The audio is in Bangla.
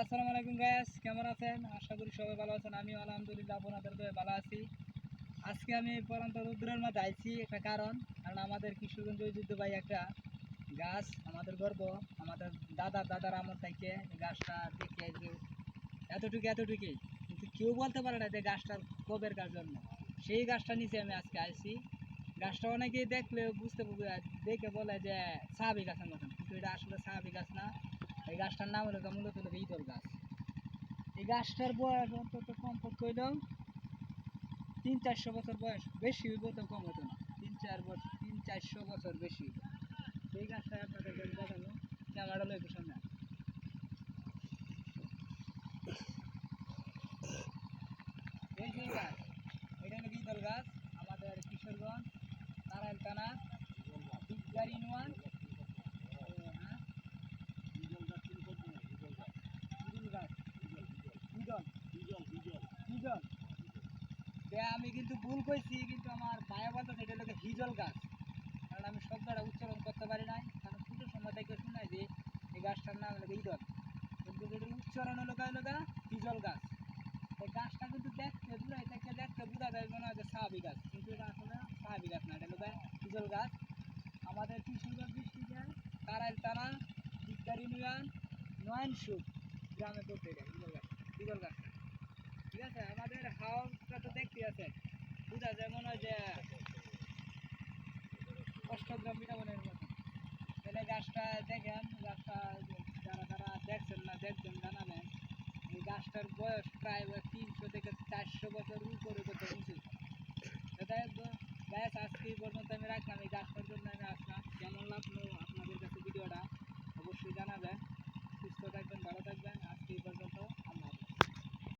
আসসালামু আলাইকুম গ্যাস কেমন আছেন? আশা করি সবাই ভালো আছেন। আমি আলহামদুলিল্লাহ, আপনাদের ভালো আছি। আজকে আমি পরন্ত রুদ্রের মধ্যে আইছি, একটা কারণ কারণ আমাদের কিশোরগঞ্জ ঐতিহ্য ভাই একটা গাছ, আমাদের গর্ব, আমাদের দাদা, দাদার আমল থেকে গাছটা দেখে এতটুকু, এতটুকুই। কিন্তু কেউ বলতে পারে না যে গাছটার কবের কার জন্য সেই গাছটা নিচে আমি আজকে আইছি। গাছটা অনেকেই দেখলে বুঝতে দেখে বলে যে সাহাবি গাছের মতন, কিন্তু এটা আসলে সাহাবি গাছ না। এই গাছটার নাম হলো মূলত হলো ইদল গাছ। এই গাছটার বয়স অন্তত কমপক্ষে কইলেও তিন চারশো বছর বয়স বেশি হইব তো কম হতো না। তিন চার বছর তিন চারশো বছর বেশি সেই গাছটা আপনাদের দেখানো ক্যামেরা লইব সামনে। এই গাছ, এটা হলো ইদল গাছ আমাদের কিশোরগঞ্জ নারায়ণ থানা বিজ্ঞার ইউনিয়ন হ্যাঁ ইদল গাছ ইদল হিজল আমি কিন্তু ভুল কইছি, কিন্তু আমার ভাইয়া বলতো এটা লোকে হিজল গাছ। কারণ আমি শব্দটা উচ্চারণ করতে পারি নাই। কারণ ছোটো সময় থেকে শুনাই যে এই গাছটার নাম হলো ইদল কিন্তু এটার উচ্চারণ হলো লোকা হিজল গাছ। এই গাছটা কিন্তু দেখতে দূরে থেকে দেখতে বোঝা যায় মনে হয় যে গাছ। কিন্তু এটা আসলে সাহাবি গাছ না, এটা লোকা হিজল গাছ। আমাদের কিশোরগঞ্জ ডিস্ট্রিক্টের কারাইল থানা বিজ্ঞার ইউনিয়ন নয়নসুখ গ্রামে পড়তে এটা হিজল গাছ। হিজল আমাদের তো দেখতে আছে। বুঝা যায় মনে হয় যে অষ্টগ্রাম তাহলে গাছটা দেখেন, গাছটা যারা যারা দেখছেন না, দেখছেন জানাবেন এই গাছটার বয়স প্রায় তিনশো থেকে চারশো বছর উপরে কত উঁচু। গ্যাস আজকে পর্যন্ত আমি রাখলাম, এই গাছটার জন্য আমি আসলাম।